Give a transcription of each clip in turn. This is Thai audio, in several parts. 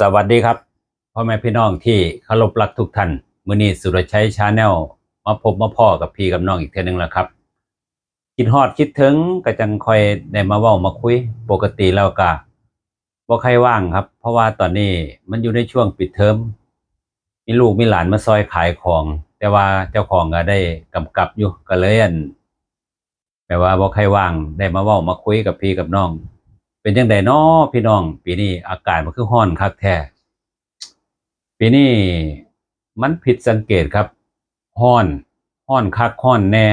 สวัสดีครับพ่อแม่พี่น้องที่เคารพรักทุกท่านมื้อนี้สุรชัยชาแนลมาพบมาพ่อกับพี่กับน้องอีกเทื่อนึงแล้วครับ คิดฮอดคิดถึงก็จังคอยได้มาเว้ามาคุย ปกติแล้วก็บ่ใครว่างครับ เพราะว่าตอนนี้มันอยู่ในช่วงปิดเทอมมีลูกมีหลานมาซอยขายของ แต่ว่าเจ้าของก็ได้กำกับอยู่ก็เลยอันแปลว่าบ่ใครว่างได้มาเว้ามาคุยกับพี่กับน้อง เป็นจังไดน้อพี่น้อง ปีนี้อากาศมันคือร้อนคักแท้ปีนี้มันผิดสังเกตครับร้อนร้อนคักร้อนแน่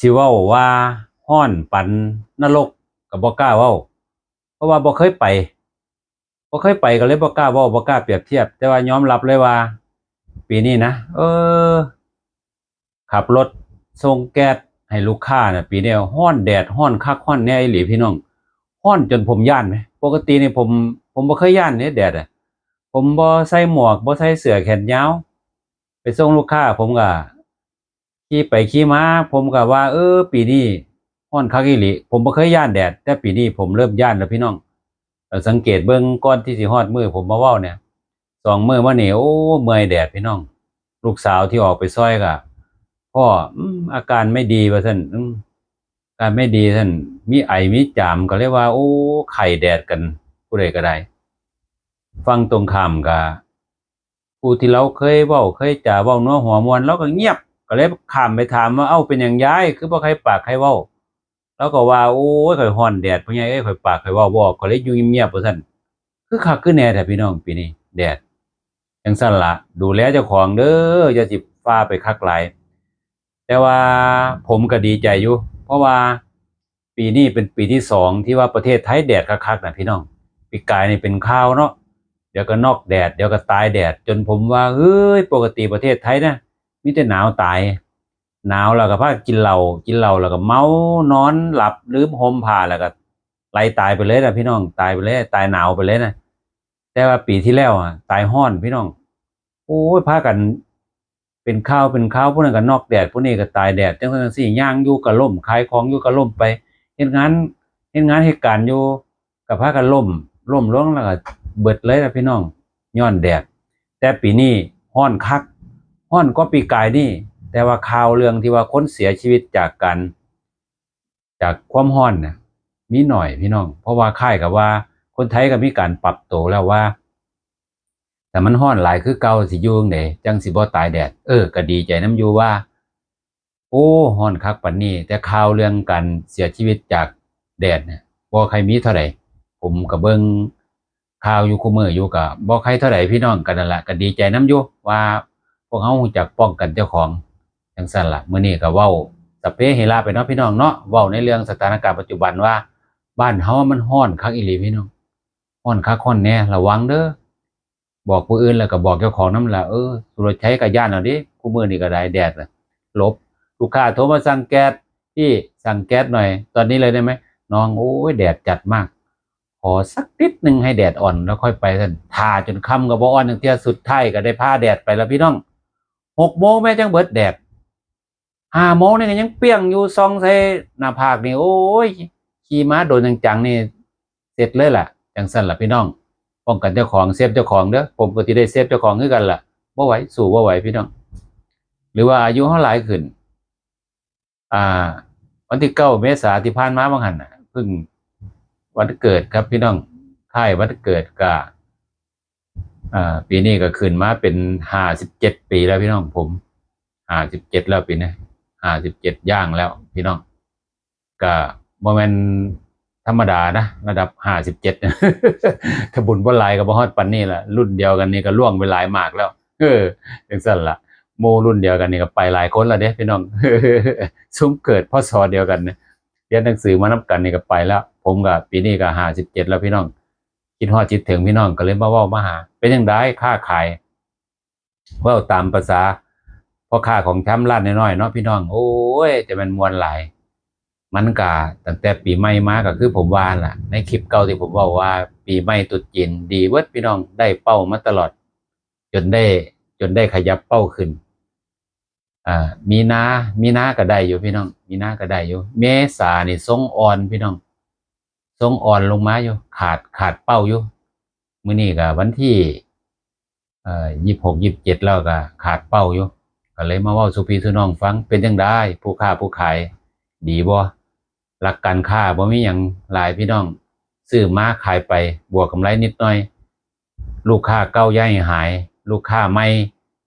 สิว้าว่าร้อนปันนรกก็บ่กล้าว้าเพราะว่าบ่เคยไปบ่เคยไปก็เลยบ่กล้าว้าบ่กล้าเปรียบเทียบ แต่ว่ายอมรับเลยว่า ปีนี้นะเออ ขับรถส่งแก๊สให้ลูกค้าน่ะ ปีนี้ร้อนแดดร้อนคักร้อนแน่หลีพี่น้อง ร้อนจนผมย่านไหมปกตินี่ผม ผมบ่เคยย่านเนี่ยแดดอะผมบ่ใส่หมวกบ่ใส่เสื้อแขนยาวไปส่งลูกค้าผมก็ขี่ไปขี่มาผมก็ว่า เออ ปีนี้ร้อนคักอีหลีผมบ่เคยย่านแดด แต่ปีนี้ผมเริ่มย่านแล้วพี่น้องเราสังเกตเบิ่งก่อนที่สิฮอดมือผมมาเว้าเนี่ยสองมือมาเนี่โอ้เมื่อยแดดพี่น้อง ลูกสาวที่ออกไปซอยก็พ่ออาการไม่ดีว่าซั่น การไม่ดีท่านมีไอมีจามก็เรียกว่า โอ้ไข่แดดกันผู้ใดก็ได้ ฟังตรงข้ามกับผู้ที่เราเคยเว้าเคยจ่าเว้านัวหัวมวนเราก็เงียบ ก็เลยข้ามไปถามว่าเอ้าเป็นอย่างย้าย คือบ่ใครปากใครเว้าแล้วก็ว่าโอ้ยข่อยฮอนแดดพ่อใหญ่เอ้ยข่อยปากข่อยว้าบ่อก็เลยอยู่เงียบๆว่าซั่นคือคักคือแน่แท้พี่น้องปีนี้แดดจังซั่นละดูแลเจ้าของเด้ออย่าสิฟ้าไปคักหลายแต่ว่าผมก็ดีใจอยู่ เพราะว่าปีนี้เป็นปีที่สองที่ว่าประเทศไทยแดดคักๆนะพี่น้อง ปีกายนี่เป็นข้าวเนาะเดี๋ยวก็นอกแดดเดี๋ยวก็ตายแดด จนผมว่าเฮ้ยปกติประเทศไทยนะมีแต่หนาวตาย หนาวแล้วก็พากินเหล้ากินเหล้าแล้วก็เมานอนหลับลืมห่มผ้าแล้วก็ไล่ตายไปเลยนะพี่น้องตายไปเลย ตายหนาวไปเลยนะแต่ว่าปีที่แล้วอะตายห้อนพี่น้องโอ้ยพากัน เป็นข้าวเป็นข้าวพวกนั้นก็นอกแดดพวกนี้ก็ตายแดดจังซั่นจังซี่ย่างอยู่ก็ล่มขายของอยู่ก็ล่มไปเฮ็ดงานเฮ็ดงานเหตุการณ์อยู่ก็พากันล่มล่มลงแล้วก็เบิดเลยนะพี่น้องย้อนแดดแต่ปีนี้ฮ้อนคักฮ้อนกว่าปีกายนี่ แต่ว่าข่าวเรื่องที่ว่าคนเสียชีวิตจากการจากความร้อนน่ะมีหน่อยพี่น้อง เพราะว่าค่ายกับว่าคนไทยก็มีการปรับตัวแล้วว่า แต่มันห้อนหลายคือเก่าสิยู่งไดจังสิบ่ตายแดด เออก็ดีใจน้ำอยู่ว่า โอ้ห้อนคักปานนี้ แต่ข่าวเรื่องการเสียชีวิตจากแดดเนี่ยบ่ใครมีเท่าใดผมก็เบิงข่าวอยู่คุมื้ออยู่ก็บ่ใครเท่าใดพี่น้องกันนั่นละก็ดีใจน้ำอยู่ว่าพวกเฮาจักป้องกันเจ้าของจังซั่นล่ะมื้อนี้ก็เว้าสพเปเฮลาไปเนาะพี่น้องเนาะเว้าในเรื่องสถานการณ์ปัจจุบันว่า บ้านเฮามันร้อนคักอีหลีพี่น้องร้อนคักร้อนแน่ระวังเด้อ บอกผู้อื่นแล้วก็บอกเจ้าของน้ำละเออสุรชัยกับย่านเอาดิคู่มือนี่ก็ได้แดดน่ะลบลูกค้าโทรมาสั่งแก๊สพี่สั่งแก๊สหน่อย ตอนนี้เลยได้ไหมน้องโอ้ยแดดจัดมาก ขอสักนิดหนึ่งให้แดดอ่อนแล้วค่อยไปท่านทาจนค่ำกับบ่อ่อนอย่างเที่ยสุดท้ายก็ได้ผ้าแดดไปแล้วพี่น้องหกโมงแม่จังเบิดแดดห้าโมงนี่ก็ยังเปี้ยงอยู่ซองใส่หน้าผากนี่โอ้ยขี่ม้าโดนจังๆนี่เสร็จเลยล่ะ จังสั้นล่ะพี่น้อง ป้องกันเจ้าของเซฟเจ้าของเด้อผมก็สิได้เซฟเจ้าของคือกันล่ะบ่ไหวสู้บ่ไหวพี่น้อง หรือว่าอายุเฮาหลายขึ้น อ่า วันที่เก้าเมษาที่ผ่านมาบางหันน่ะเพิ่งวันเกิดครับพี่น้องค่ายวันเกิดก็อ่าปีนี้ก็ขึ้นมาเป็นห้าสิบเจ็ดปีแล้วพี่น้องผมห้าสิบเจ็ดแล้วปีนี้ห้าสิบเจ็ดย่างแล้วพี่น้องก็บ่แม่น ธรรมดานะ ระดับห้าสิบเจ็ดถ้าบุญบ่หลายก็บ่ฮอดปานนี้ล่ะรุ่นเดียวกันนี่ก็ล่วงไปหลายมากแล้ว เออจังซั่นล่ะโมรุ่นเดียวกันนี่ก็ไปหลายคนแล้วเด้พี่น้องซุ้มเกิดพศเดียวกันเนี่ยเรียนหนังสือมานํกันนี่ก็ไปแล้ว ผมก็ปีนี้ก็57แล้วพี่น้องคิดฮอดจิตถึงพี่น้องก็เลยมาว้ามาหา เป็นจังไดค้าขายว้าตามภาษาพ่อค้าของแชมป์ร้านน้อยๆเนาะพี่น้อง โอ้ยจะแมันมวนหลาย มันก็ตั้งแต่ปีใหม่มาก็คือผมว่าล่ะ ในคลิปเก่าที่ผมบอกว่า ปีใหม่ตรุษจีนดีเวิร์ดพี่น้องได้เป้ามาตลอด จนได้ จนได้ขยับเป้าขึ้น อ่า มีนา มีนาก็ได้อยู่พี่น้อง มีนาก็ได้อยู่ เมษานี่ทรงอ่อนพี่น้องทรงอ่อนลงมาอยู่ ขาดขาดเป้าอยู่มื้อนี้ก็วันที่เอ่อยี่หกยี่เจ็ดแล้วก็ขาดเป้าอยู่ก็เลยมาว้าสุพีสุน้องฟังเป็นจังได้ผู้ค้าผู้ขายดีบ่ หลักการค้าบ่มีหยังหลายพี่น้องซื้อมาขายไปบวกกำไรนิดหน่อย ลูกค้าเก่าย้ายหาย ลูกค้าใหม่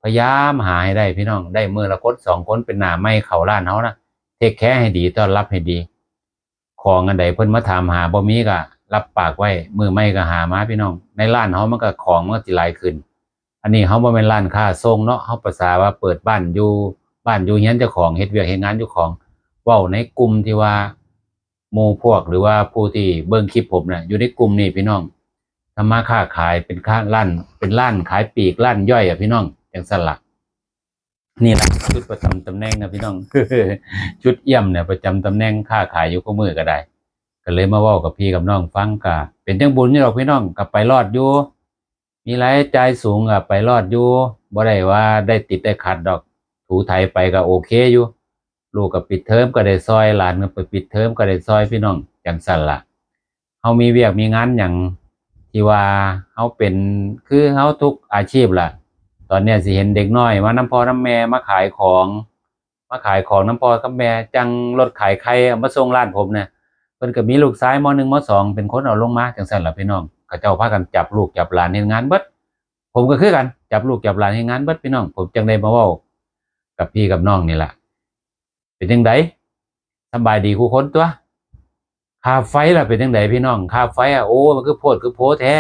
พยายามหาให้ได้พี่น้อง ได้มือละคนสองคนเป็นหน้าไม่เข้าร้านเฮานะเทคแคร์ให้ดีต้อนรับให้ดี ของอันใดเพิ่นมาถามหาบ่มีก็รับปากไว้มือไม่ก็หามาพี่น้อง ในร้านเฮามันก็ของมันก็สิหลายขึ้น อันนี้เฮาบ่แม่นร้านค้าส่งเนาะเฮาประสาว่าเปิดบ้านอยู่บ้านอยู่เฮียนเจ้าของเฮ็ดเวียกเฮ็ดงานอยู่ของเว้าในกลุ่มที่ว่า มู่พวกหรือว่าผู้ที่เบิ่งคลิปผมน่ะอยู่ในกลุ่มนี้พี่น้องทำมาค้าขายเป็นค้าร้านเป็นร้านขายปีกร้านย่อยอะพี่น้องจังซั่นล่ะนี่แหละชุดประจำตำแหน่งนะพี่น้องชุดเอี่ยมเนี่ยประจำตำแหน่งค้าขายอยู่ก็มือก็ได้ ก็เลยมาว้ากับพี่กับน้องฟังกะเป็นจังบุญนี่หรอกพี่น้องกับไปรอดอยู่มีรายจ่ายสูงอะไปรอดอยู่บ่ได้ว่าได้ติดได้ขัดดอก ถูไทยไปก็โอเคอยู่ ลูกก็ปิดเทอมก็ได้ซอยหลานก็ไปปิดเทอมก็ได้ซอยพี่น้องจังสันล่ะเฮามีเวียกมีงานหยังที่ว่าเฮาเป็นคือเฮาทุกอาชีพล่ะ ตอนเนี้ยสิเห็นเด็กน้อยมาน้ำพ่อน้ำแม่มาขายของมาขายของน้ำพ่อกับแม่จังรถขายไข่เอามาส่งร้านผมเนี่ยเพิ่นก็มีลูกชายมหนึ่งมสองเป็นคนเอาลงมาจังซั่นล่ะพี่น้องเขาเจ้าพากันจับลูกจับหลานเฮ็ดงานเบิดผมก็คือกันจับลูกจับหลานเฮ็ดงานเบิดพี่น้อง ผมจังได้มาว้ากับพี่กับน้องนี่แหละ เป็นจังไดสำบายดีคู่คนตัวค่าไฟล่ะเป็นจังไดพี่น้องค่าไฟอะโอ้มันคือโพดคือโพแท้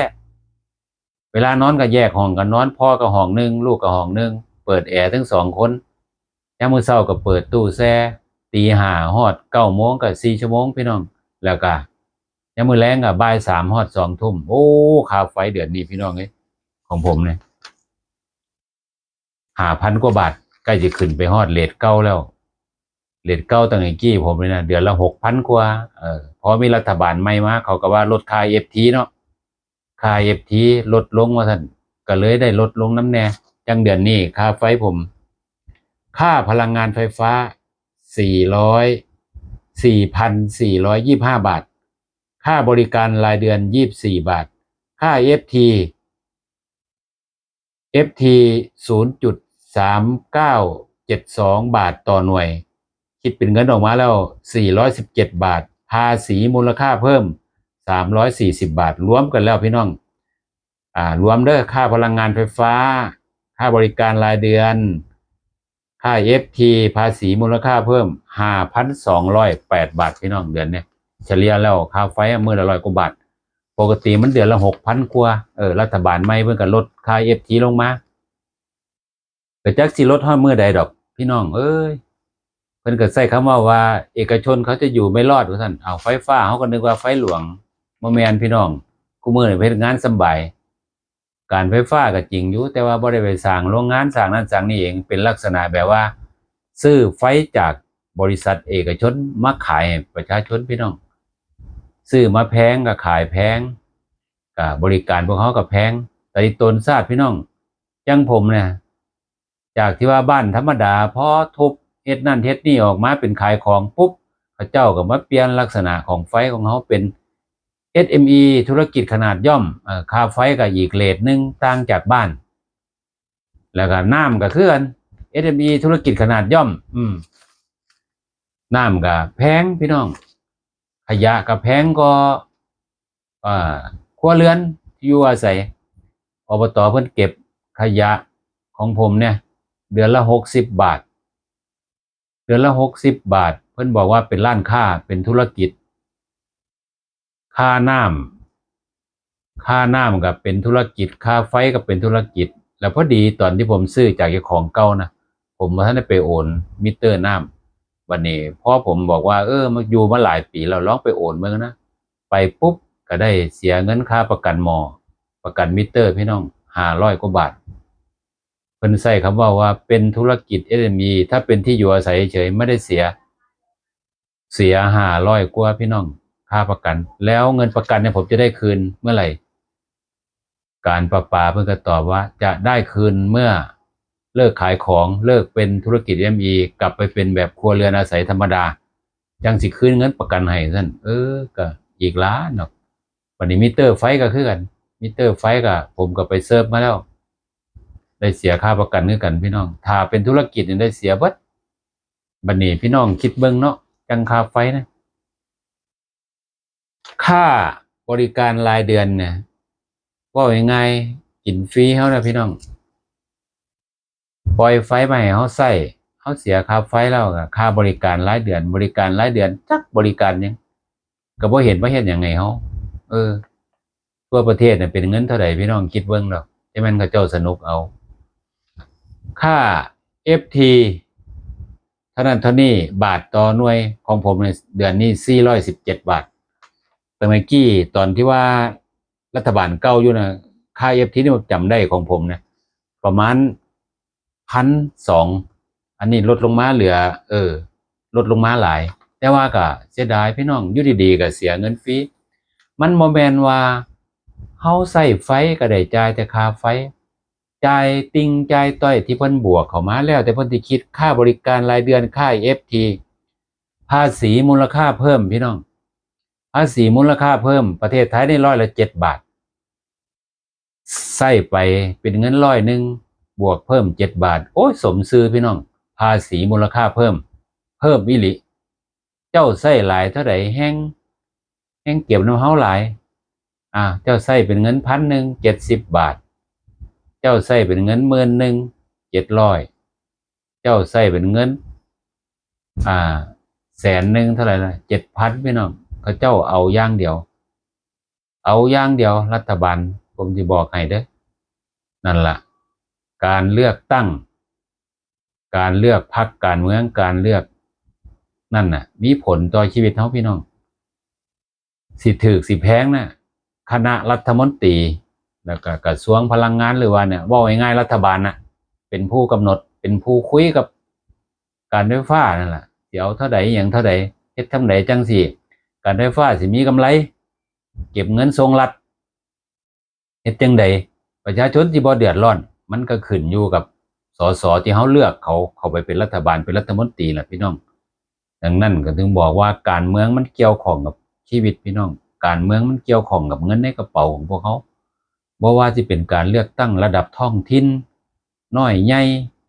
เวลานอนก็แยกห้องกันนอนพ่อก็ห้องหนึ่งลูกก็ห้องหนึ่งเปิดแอร์ทั้งสองคนยามมื้อเช้าก็เปิดตู้แช่ตีห้าฮอดเก้าโมงก็สี่ชั่วโมงพี่น้องแล้วก็ยามมื้อแลงก็บ่ายสามฮอดสองทุ่มโอ้ค่าไฟเดือนนี้พี่น้องเอ้ยของผมเนี่ยหาพันกว่าบาทใกล้จะขึ้นไปฮอดเลทเก้าแล้ว เลทเก้าตั้งไอ้กี้ผมเลยนะเดือนละหกพันกว่าเออพอมีรัฐบาลใหม่มาเขาก็ว่าลดค่าเอฟทีเนาะค่าเอฟทีลดลงว่าท่านก็เลยได้ลดลงน้ำแน่จังเดือนนี้ค่าไฟผม ค่าพลังงานไฟฟ้าสี่ร้อยสี่พันสี่ร้อยยี่ห้าบาท ค่าบริการรายเดือนยี่บสี่บาท ค่า FT FT ศูนย์จุดสามเก้าเจ็ดสองบาทต่อหน่วย คิดเป็นเงินออกมาแล้วสี่ร้อยสิบาท ภาษีมูลค่าเพิ่มสามร้อยสี่สิบาท รวมกันแล้วพี่น้องอ่ารวมเด้อค่าพลังงานไฟฟ้า ค่าบริการรายเดือน ค่า FT ภาษีมูลค่าเพิ่ม 5,208 บาทพี่น้องเดือนเนี้ยเฉลี่ยแล้วค่าไฟอะมื้อละร้อยกว่าบาท ปกติมันเดือนละ6,000กว่าเออรัฐบาลใหม่เพิ่นก็ลดค่า FT ลงมาก็จักสิลดฮอดมื้อใดดอก พี่น้องเอ้ย พิ่นก็ใช้คำว่าว่าเอกชนเขาจะอยู่ไม่รอดว่าซั่นเอาไฟฟ้าเขาก็นึกว่าไฟหลวงบ่แมนพี่น้องกูมื้อนี้เฮ็ดงานสบาย การไฟฟ้าก็จริงอยู่แต่ว่าบ่ได้ไปสร้างโรงงานสร้างนั้นสร้างนี่เองเป็นลักษณะแบบว่า ซื้อไฟจากบริษัทเอกชนมาขายให้ประชาชนพี่น้อง ซื้อมาแพงก็ขายแพงก็บริการพวกเขาก็แพง แต่ตนทราบพี่น้องจังผมเนี่ยจากที่ว่าบ้านธรรมดาพอทุบ เฮ็ดนั่นเฮ็ดนี่ออกมาเป็นขายของปุ๊บเขาเจ้าก็มาเปลี่ยนลักษณะของไฟของเขาเป็น SME ธุรกิจขนาดย่อมค่าไฟก็อีกเลทหนึ่งต่างจากบ้าน แล้วก็น้ำก็คือกัน SME ธุรกิจขนาดย่อม อืมน้ำก็แพงพี่น้อง ขยะก็แพงก็อ่าครัวเรือนอยู่อาศัยอบตเพิ่นเก็บขยะของผมเนี่ย เดือนละหกสิบบาท ดือนละหกสิบบาท เพิ่นบอกว่าเป็นร้านค้าเป็นธุรกิจ ค่าน้ำค่าน้ำก็เป็นธุรกิจ ค่าไฟก็เป็นธุรกิจ แล้วพอดีตอนที่ผมซื้อจากเจ้าของเก่านะผมมาท่านได้ไปโอนมิเตอร์น้ำวันนี้พ่อผมบอกว่าเออมาอยู่มาหลายปีแล้วลองไปโอนเมื่อนะไปปุ๊บก็ได้เสียเงินค่าประกันมอ ประกันมิเตอร์พี่น้องห้าร้อยกว่าบาท เพิ่นใส่คำว่าว่าเป็นธุรกิจเอ SME ถ้าเป็นที่อยู่อาศัยเฉยไม่ได้เสีย เสียห้าร้อยกว่าพี่น้องค่าประกัน แล้วเงินประกันเนี่ยผมจะได้คืนเมื่อไหร่ การประปาเพิ่งก็ตอบว่าจะได้คืนเมื่อเลิกขายของเลิกเป็นธุรกิจ ME กลับไปเป็นแบบครัวเรือนอาศัยธรรมดาจังสิคืนเงินประกันให้ท่านเออก็อีกล้านเนาะวันนี้มิเตอร์ไฟก็คือกันมิเตอร์ไฟก็ผมก็ไปเซิร์ฟมาแล้ว ได้เสียค่าประกันด้วยกันพี่น้อง ถ้าเป็นธุรกิจนี่ได้เสียเบิดบัดนี้พี่น้องคิดเบิ่งเนาะจังค่าไฟนะ ค่าบริการรายเดือนเนี่ยว่ายังไงกินฟรีเขานะพี่น้อง ปล่อยไฟมาให้เขาใส่เขาเสียค่าไฟแล้วก็ค่าบริการรายเดือน บริการรายเดือนจักบริการยังก็บ่เห็นว่าเห็นยังไงเขาเออ ทั่วประเทศเนี่ยเป็นเงินเท่าไหร่พี่น้องคิดเบิ่งดอกที่มันเขาเจ้าสนุกเอา ค่า FT เท่านั้นเท่านี้บาทต่อหน่วยของผมในเดือนนี้ 417 บาทแต่เมื่อกี้ตอนที่ว่ารัฐบาลเก่าอยู่นะค่า FT ที่ผมจำได้ของผมนะประมาณพันสองอันนี้ลดลงมาเหลือ เออ ลดลงมาหลาย แต่ว่าก็เสียดายพี่น้องอยู่ดีๆก็เสียเงินฟรีมันโมแมนว่าเฮาใส่ไฟก็ได้จ่ายแต่ค่าไฟ จ่ายติงจ่ายต้อยที่เพิ่นบวกเข้ามาแล้วแต่เพิ่นที่คิดค่าบริการรายเดือนค่า FT ภาษีมูลค่าเพิ่มพี่น้อง ภาษีมูลค่าเพิ่มประเทศไทยได้ร้อยละเจ็ดบาทใส่ไปเป็นเงินร้อยหนึ่งบวกเพิ่มเจ็ดบาท โอ้ยสมซื้อพี่น้อง ภาษีมูลค่าเพิ่ม เพิ่มอิลิเจ้าใส่หลายเท่าไหร่แห้งแห้งเก็บน้ำเฮาหลาย อ่า เจ้าใส่เป็นเงินพันหนึ่งเจ็ดสิบบาท เจ้าใส่เป็นเงินหมื่นหนึ่งเจ็ดร้อยเจ้าใส่เป็นเงิน อ่า แสนหนึ่งเท่าไหร่ละเจ็ดพันพี่น้องเขาเจ้าเอาอย่างเดียว เอาอย่างเดียว รัฐบาลผมจะบอกให้เด้อนั่นละการเลือกตั้ง การเลือกพรรคการเมืองการเลือก นั่นน่ะ มีผลต่อชีวิตเขาพี่น้อง สิถือสิแพงน่ะคณะรัฐมนตรี แล้วก็กระทรวงพลังงานหรือว่าเนี่ยว่าง่ายๆรัฐบาลน่ะเป็นผู้กำหนดเป็นผู้คุยกับการไฟฟ้านั่นแหละเดี๋ยวเท่าใดอย่างเท่าใดเฮ็ดทำใดจังสี่ การไฟฟ้าสิมีกำไร เก็บเงินทรงรัฐเฮ็ดจังใดประชาชนที่บ่เดือดร้อน มันก็ขึ้นอยู่กับสสที่เขาเลือกเขาเขาไปเป็นรัฐบาลเป็นรัฐมนตรีแหละพี่น้อง ดังนั้นก็ถึงบอกว่าการเมืองมันเกี่ยวข้องกับชีวิตพี่น้อง การเมืองมันเกี่ยวข้องกับเงินในกระเป๋าของพวกเขา บ่ว่าที่เป็นการเลือกตั้งระดับท้องถิ่นน้อยใหญ่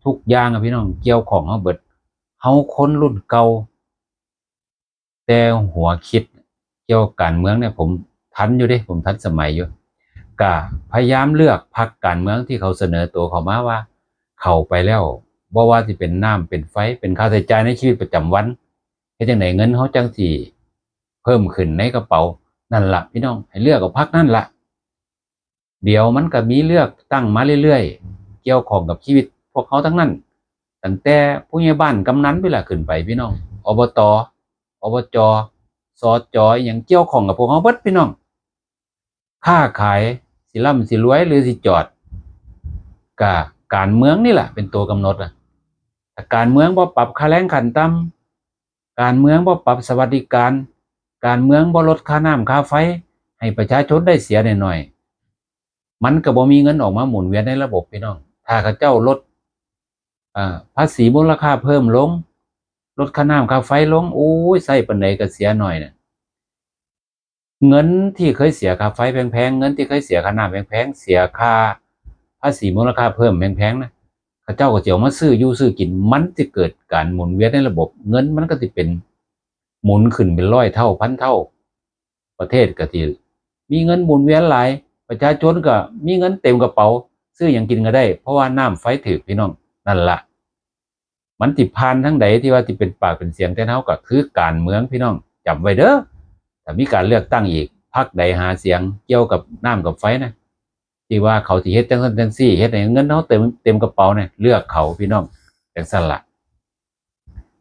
ทุกอย่างอะพี่น้องเกี่ยวของเฮาเบิดเฮาคนรุ่นเก่าแต่หัวคิดเกี่ยวการเมืองเนี่ยผมทันอยู่เด้ผมทันสมัยอยู่ก็พยายามเลือกพรรคการเมืองที่เขาเสนอตัวเขามาว่า เข้าไปแล้วบ่ว่าที่เป็นน้ำเป็นไฟเป็นค่าใช้จ่ายในชีวิตประจำวันเฮ็ดจังไดเงินเขาจังสิเพิ่มขึ้นในกระเป๋านั่นล่ะพี่น้องให้เลือกกับพรรคนั่นล่ะ เดี๋ยวมันก็มีเลือกตั้งมาเรื่อยๆ เกี่ยวข้องกับชีวิต พวกเขาทั้งนั้น ตั้งแต่ผู้ใหญ่บ้านกำนันไปละขึ้นไปพี่น้อง อบต อบจ สอจอหย่างเกี่ยวข้องกับพวกเขาเบิดพี่น้อง ค้าขายสิร่ำสิรวยหรือสิจอดกะการเมืองนี่แหละเป็นตัวกำหนดอะการเมืองบ่ปรับค่าแรงขันต่ำการเมืองบ่ปรับสวัสดิการ การเมืองบ่ลดค่าน้ำค่าไฟ ให้ประชาชนได้เสียหน่อยๆ มันก็บ่มีเงินออกมาหมุนเวียนในระบบพี่น้อง ถ้าเขาเจ้าลดภาษีมูลค่าเพิ่มลง ลดค่าน้ำค่าไฟลงโอ้ยใส่ปันไหนก็เสียหน่อยเนี่ยเงินที่เคยเสียค่าไฟแพงๆเงินที่เคยเสียค่าน้ำแพงๆเสียค่าภาษีมูลค่าเพิ่มแพงๆนะเข้าเจ้าก็เจียวมาซื้ออยู่ซื้อกินมันจะเกิดการหมุนเวียนในระบบ เงินมันก็จะเป็นหมุนขึ้นเป็นร้อยเท่าพันเท่า ประเทศก็ทีมีเงินหมุนเวียนหลาย ประชาชนก็มีเงินเต็มกระเป๋า ซื้ออย่างกินก็ได้ เพราะว่าน้ำไฟถือพี่น้องนั่นละมันติพานทั้งใดที่ว่าที่เป็นปากเป็นเสียงแต่เท่าก็คือการเมืองพี่น้องจำไว้เด้อถ้ามีการเลือกตั้งอีกพรรคใดหาเสียงเกี่ยวกับน้ำกับไฟนะที่ว่าเขาสิเฮ็ดจังซันจังซี่เฮ็ดให้เงินเฮาเต็มเต็มกระเป๋าเนี่ยเลือกเขาพี่น้องจังซันละ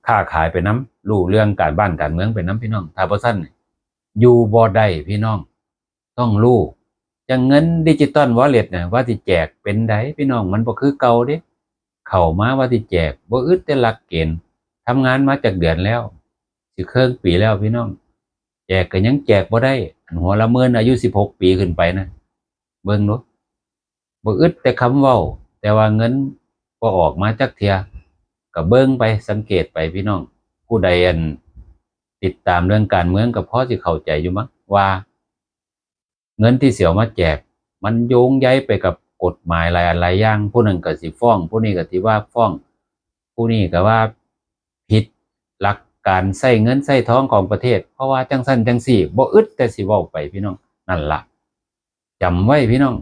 ค้าขายไปน้ำรู้เรื่องการบ้านการเมืองไปน้ำพี่น้องถ้าบ่ซั่นอยู่บ่ได้พี่น้อง ต้องรู้ จังเงินดิจิตอลวอลเล็ตน่ะว่าสิแจกเป็นไดพี่น้องมันบ่คือเก่าเด้เข้ามาว่าที่แจกบ่อึดแต่หลักเกณฑ์ทำงานมาจากเดือนแล้วสิเครื่องปีแล้วพี่น้อง แจกก็ยังแจกบ่ได้อันหัวละเมินอายุ16ปีขึ้นไปนะเบิ่งเนาะบ่อึดแต่คำเว้า แต่ว่าเงินบ่ออกมาจักเทียก็เบิ่งไปสังเกตไปพี่น้อง ผู้ใดอันติดตามเรื่องการเมืองก็พอสิเข้าใจอยู่มั้งว่า เงินที่เสี่ยวมาแจก มันโยงใยไปกับกฎหมายหลายอันหลายอย่าง ผู้หนึ่งก็สิฟ้อง ผู้นี้ก็สิว่าฟ้อง ผู้นี้ก็ว่าผิดหลักการใช้เงินใช้ทองของประเทศ เพราะว่าจังสั้นจังสี่บ่อึดแต่สิเว้าไปพี่น้องนั่นล่ะจำไว้พี่น้อง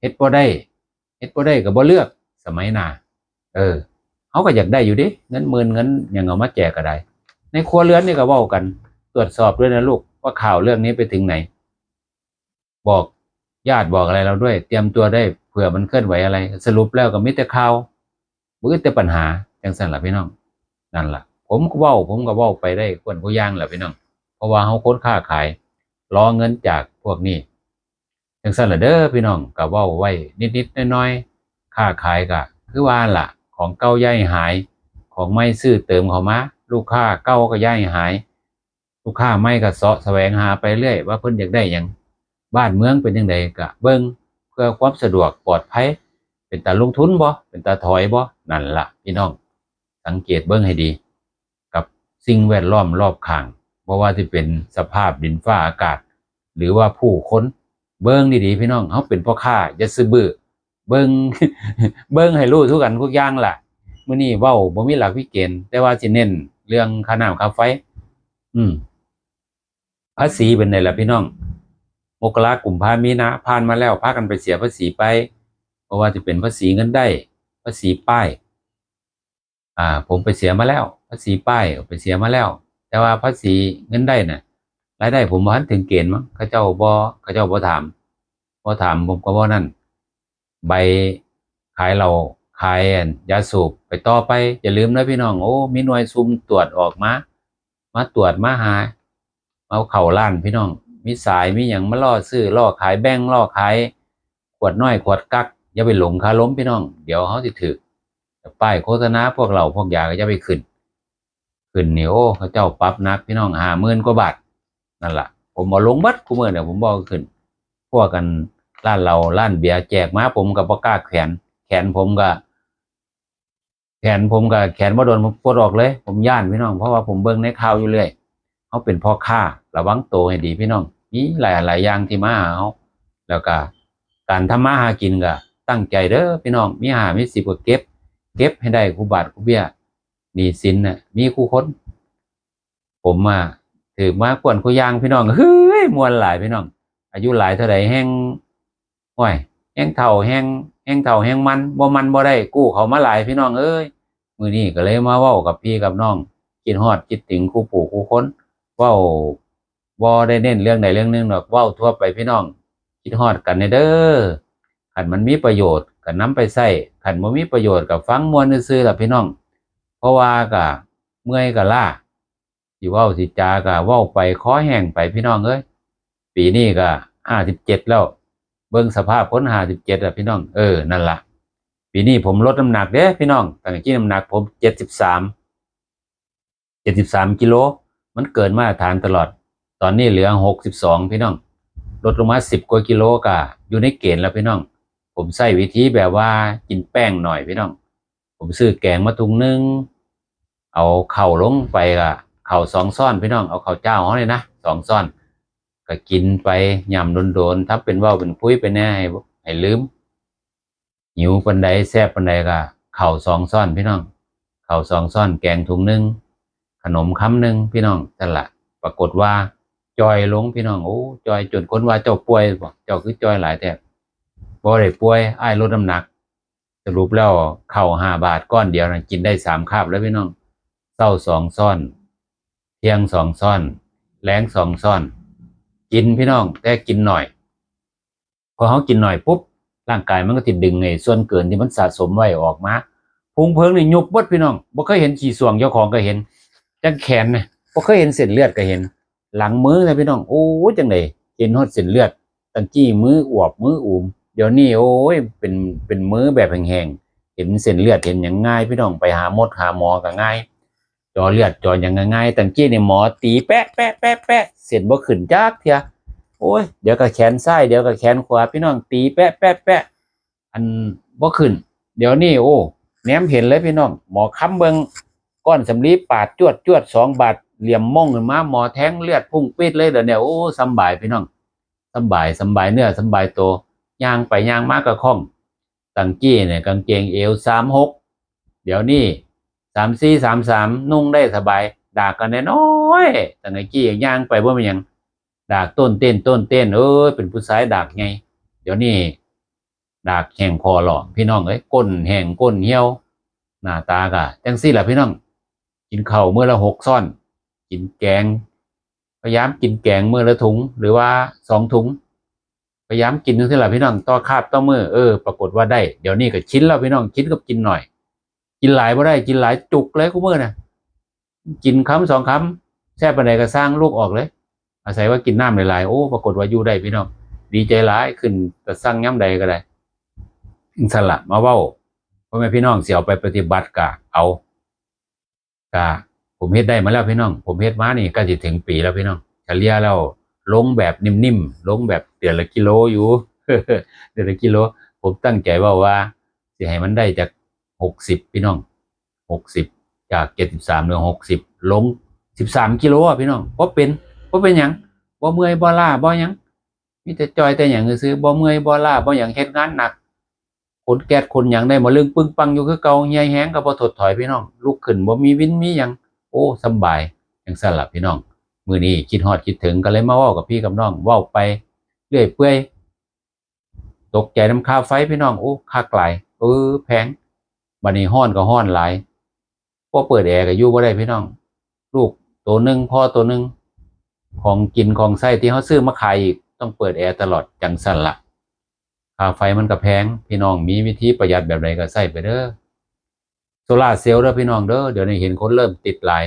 เฮ็ดบ่ได้เฮ็ดบ่ได้ก็บ่เลือกสมัยหน้าเออเขาก็อยากได้อยู่ดิเงินหมื่นเงินหยังเอามาแจกก็ได้ ในครัวเรือนนี่ก็เว้ากัน ตรวจสอบด้วยนะลูกว่าข่าวเรื่องนี้ไปถึงไหน บอกญาติบอกอะไรเราด้วย เตรียมตัวได้เผื่อมันเคลื่อนไหวอะไร สรุปแล้วก็มิแต่ข่าวมือแต่ปัญหาจังสันล่ะพี่น้องนั่นล่ะ ผมก็เว้าผมก็เว้าไปได้คนผู้ย่างแหละพี่น้อง เพราะว่าเขาค้นค้าขายรอเงินจากพวกนี้จังสันล่ะเด้อพี่น้องก็เว้าไว้นิดๆน้อยๆค้าขายก็คือว่าล่ะ ของเก่าย่ายหาย ของไม่ซื้อเติมเขามาลูกค้าเก่าก็ย่ายหาย ลูกค้าไม่ก็เสาะแสวงหาไปเรื่อยว่าเพิ่นอยากได้ยัง บ้านเมืองเป็นยังไงก็เบิ่งเพื่อความสะดวกปลอดภัย เป็นตาลงทุนบ่เป็นตาถอยบ่นั่นล่ะพี่น้อง สังเกตเบิ่งให้ดี กับสิ่งแวดล้อมรอบข้างเพราะว่าที่เป็นสภาพดินฟ้าอากาศ หรือว่าผู้คนเบิ่งดีๆพี่น้องเฮาเป็นพ่อค้าอย่าซื้อบื้อเบิ่งเบิ่งให้รู้ทุกกันทุกอย่างล่ะมื้อนี้เว้าบ่มีหลักวิเกณฑ์แต่ว่าสิเน้นเรื่องค่าน้ำค่าไฟ อืมภาษีเป็นไงล่ะพี่น้อง มกรากุมภามีนาผ่านมาแล้วพากันไปเสียภาษีไปเพราะว่าจะเป็นภาษีเงินได้ ภาษีป้ายอ่า ผมไปเสียมาแล้ว ภาษีป้ายไปเสียมาแล้ว แต่ว่าภาษีเงินได้น่ะรายได้ผมบ่ทันถึงเกณฑ์มั้งเขาเจ้าบ่เขาเจ้าบ่ถามบ่ถามผมก็บ่นั่นใบขายเราขายยาสูบไปต่อไปอย่าลืมนะพี่น้องโอ้มีหน่วยซุ่มตรวจออกมา มาตรวจมาหา เอาเข่าล้านพี่น้อง มีสายมีอย่างมาล่อซื้อล่อขายแบ่งล่อขายขวดน้อยขวดกักอย่าไปหลงคาล้มพี่น้อง เดี๋ยวเขาสิถือป้ายโฆษณาพวกเราพวกยาก็จะไปขึ้น ขึ้นนี่โอ้เขาเจ้าปั๊บนักพี่น้องห้าหมื่นกว่าบาทนั่นล่ะผมเอาลงบัดกูเมื่อเนี่ยผมบอกขึ้น พวกกันร้านเราร้านเบียร์แจกมาผมกับปกล้าแขนแขนผมก็แขนผมกับแขนบ่าโดนผมปลดออกเลย ผมย่านพี่น้องเพราะว่าผมเบิ่งในข่าวอยู่เรื่อยเขาเป็นพ่อค้าระวังตัวให้ดีพี่น้อง มีหลายหลายอย่างที่มาหาเขาแล้วก็การทำมาหากินก็ตั้งใจเด้อพี่น้องมีหามีสิบก็เก็บ เก็บให้ได้คู่บาทคู่เบี้ยนี้สินน่ะมีคู่ค้น ผมมาถือมากวนคู่ยางพี่น้องเฮ้ยมวนหลายพี่น้อง อายุหลายเท่าไหร่แห้งห้ยแห้งเท่าแห้งแห้งเท่าแห้งมันบ่มันบ่ได้กู้เขามาหลายพี่น้องเอ้ยมือนี้ก็เลยมาเว้ากับพี่กับน้องกินฮอดคิดถึงคู่ปู่คู่ค้นเว้า บ่ได้เน้นเรื่องใดเรื่องหนึ่งหรอกว้าทั่วไปพี่น้อง คิดฮอดกันเด้อคันมันมีประโยชน์ก็นำไปใช้คันบ่มีประโยชน์ก็ฟังมวนซื่อๆล่ะพี่น้อง เพราะว่าก็เมื่อยก็ล้าสิเว้าสิจาก็เว้าไปคอแห้งไปพี่น้องเอ้ยปีนี้ก็57แล้ว เบิ่งสภาพคน57อะพี่น้องเออนั่นล่ะปีนี้ผมลดน้ำหนักเด้พี่น้องตั้งแต่ที่น้ำหนักผม73 73กิโลมันเกินมาตรฐานตลอด ตอนนี้เหลือหกสิบสองพี่น้อง ลดลงมาสิบกว่ากิโลกะอยู่ในเกณฑ์แล้วพี่น้อง ผมใส่วิธีแบบว่ากินแป้งหน่อยพี่น้อง ผมซื้อแกงมาถุงนึง เอาเข่าลงไปกะเข่าสองซ่อนพี่น้อง เอาเข่าเจ้าเขาเลยนะสองซ่อน ก็กินไปยำโดนๆถ้าเป็นว่าวเป็นพุ้ยไปแน่ให้ให้ลืม หิวปันใดแซ่บปันใดกะเข่าสองซ่อนพี่น้อง เข่าสองซ่อนแกงถุงนึง ขนมคำหนึ่งพี่น้องนั่นแหละปรากฏว่า จอยลงพี่น้องโอ้จอยจนคนว่าเจ้าป่วยบอกเจ้าคือจอยหลายแต่บ่ได้ป่วยอ้ายลดน้ำหนัก สรุปแล้วเข่าห้าบาทก้อนเดียวนะกินได้สามคาบแล้วพี่น้องเศร้าสองซ่อน เที่ยงสองซ่อนแรงสองซ่อน กินพี่น้องแต่กินหน่อย พอเขากินหน่อยปุ๊บร่างกายมันก็ติดดึงไอ้ส่วนเกินที่มันสะสมไว้ออกมาพุงเพิงนี่ยุบเบดพี่น้องบ่เคยเห็นขี่สวงเจ้าของก็เห็นจังแขนนะบ่เคยเห็นเส้นเลือดก็เห็น หลังมือนะพี่น้องโอ้ยจังไดเห็นฮอดเส้นเลือดตั้งจี้มืออวบมืออูมเดี๋ยวนี้โอ้ยเป็นเป็นมือแบบแห้งๆเห็นเส้นเลือดเห็นอย่างง่ายพี่น้องไปหาหมดหาหมอก็ง่ายจอเลือดจออย่างง่ายๆตั้งจี้นี่หมอตีแปะแปะแปะแปะเส้นบ่ขึ้นจักเทียโอ้ยเดี๋ยวก็แขนซ้ายเดี๋ยวก็แขนขวาพี่น้องตีแปะแปะแปะอันบ่ขึ้น เดี๋ยวนี้โอ้แนมเห็นเลยพี่น้อง หมอค้ำเบิงก้อนสำลีปาดจวดจวดสองบาท เหลี่ยมม่องขึ้นมาหมอแทงเลือดพุ่งปิดเลยเดี๋ยวเนี่ยโอ้สบายพี่น้องสบายสบายเนื้อสบายตัวย่างไปย่างมากกระข้องตังกี้เนี่ยกางเกงเอวสามหกเดี๋ยวนี้สามสี่สามสามนุ่งได้สบายดากกันน้อยตังกี้ย่างไปว่ามันยังดากต้นเต้นต้นเต้นเอ้ยเป็นผู้ชายดากไง เดี๋ยวนี้ดากแห้งคอหล่อพี่น้องเอ้ยก้นแห้งก้นเหี่ยวหน้าตากะจังซี่แหละพี่น้อง กินเข้าวมื้อละหกซ่อน กินแกง พยายามกินแกงมื้อละถุง หรือว่าสองถุง พยายามกินจังซี่แหละพี่น้องต่อคาบต่อมือเออปรากฏว่าได้เดี๋ยวนี้ก็ชิ้นแล้วพี่น้องชิ้นกับกินหน่อย กินหลายบ่ได้กินหลายจุกเลยกูมื้อน่ะกินคำสองคำแซ่บปานใดก็สร้างลูกออกเลย อาศัยว่ากินน้ำหลายๆโอ้ปรากฏว่าอยู่ได้พี่น้องดีใจหลายขึ้นแต่สั่งย้ำใดก็ได้อิสละมาเว้าพ่อแม่พี่น้องเสียเอาไปปฏิบัติกะเอากะ ผมเฮ็ดได้มาแล้วพี่น้อง ผมเฮ็ดมานี่ก็สิถึงปีแล้วพี่น้องเฉลี่ยแล้วลงแบบนิ่มๆลงแบบเดือนละกิโลอยู่เดือนละกิโล ผมตั้งใจว่าว่าสิให้มันได้จากหกสิบพี่น้องหกสิบจากเจ็ดสิบสามเหลือหกสิบลงสิบสามกิโลอะพี่น้องเพราะเป็นเพราะเป็นยังบ่เมื่อยบ่ล้าบ่ยังมีแต่จอยแต่อย่างซื้อบ่เมื่อยบ่ล้าบ่อย่างเฮ็ดงานหนักขนแก๊สขนยังได้มาลึงปึ้งปังอยู่คือเก่าเหี่ยแห้งก็บ่ถดถอยพี่น้องลุกขึ้นบ่มีวินมีหยัง โอ้สบายจังซั่นล่ะพี่น้องมือนี้คิดฮอดคิดถึงก็เลยมาว้ากับพี่กับน้องว้าไปเรื่อยเปื่อยตกใจน้ำค่าไฟพี่น้องโอ้ค่าไกลเออแพงบัดนี้ฮ้อนก็ฮ้อนหลายพอเปิดแอร์ก็อยู่บ่ได้พี่น้อง ลูกตัวหนึ่งพ่อตัวหนึ่งของกินของใช้ที่เขาซื้อมาขายอีกต้องเปิดแอร์ตลอดจังสั่นละค่าไฟมันก็แพง พี่น้องมีวิธีประหยัดแบบไหนก็ใส่ไปเด้อ โซลาเซลล์เด้อพี่น้องเด้อเดี๋ยวนี้เห็นคนเริ่มติดหลาย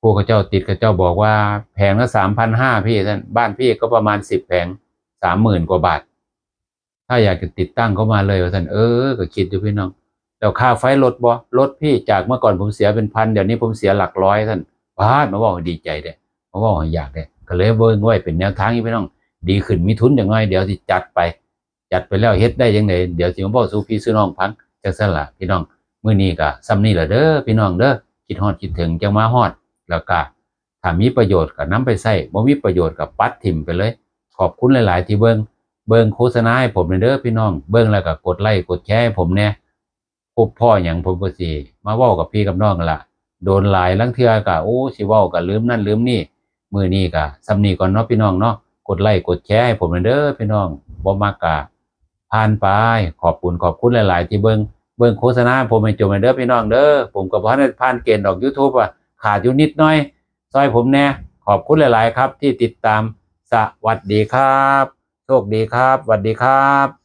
พวกเจ้าติดเขาเจ้าบอกว่าแผงละสามพันห้าพี่ท่านบ้านพี่ก็ประมาณสิบแผงสามหมื่นกว่าบาท ถ้าอยากจะติดตั้งเข้ามาเลยว่าท่านเออก็คิดดูพี่น้องแล้วค่าไฟลดบ่ลดพี่จากเมื่อก่อนผมเสียเป็นพันเดี๋ยวนี้ผมเสียหลักร้อยท่านบาดมาบอกดีใจเด้เพราะว่าอยากได้ก็เลยเบิ่งไว้เป็นแนวทางพี่น้อง ดีขึ้นมีทุนอย่างน้อยเดี๋ยวสิจัดไป จัดไปแล้วเฮ็ดได้ยังไงเดี๋ยวสิมาบอกสู่พี่สู่น้องพังจังซั่นล่ะพี่น้อง มื้อนี้ก็ซ้ำนี้ล่ะเด้อพี่น้องเด้อคิดฮอดคิดถึงจังมาฮอด แล้วก็ถ้ามีประโยชน์ก็นำไปใช้บ่มีประโยชน์ก็ปัดถิ่มไปเลย ขอบคุณหลาย ๆ ที่เบิ่งเบิ่งโฆษณาให้ผมเด้อพี่น้อง เบิ่งแล้วก็กดไลค์กดแชร์ให้ผมแหน่พบพ่อหยังผมก็สิมาเว้ากับพี่กับน้องกันล่ะโดนหลายลังเทือก็โอ้สิเว้าก็ลืมนั่นลืมนี่มือนี้ก็สำนีก่อนเนาะพี่น้องเนาะกดไลค์กดแชร์ให้ผมหน่อยเด้อพี่น้องบ่มักกะผ่านไปขอบคุณขอบคุณหลาย ๆ ที่เบิ่ง เบิ่งโฆษณาผมให้จบให้เด้อพี่น้องเด้อผมก็บ่ทันผ่านเกณฑ์ดอก YouTube อะขาดอยู่นิดน้อยซอยผมแน่ขอบคุณหลาย ๆ ครับ ที่ติดตามสวัสดีครับ โชคดีครับสวัสดีครับ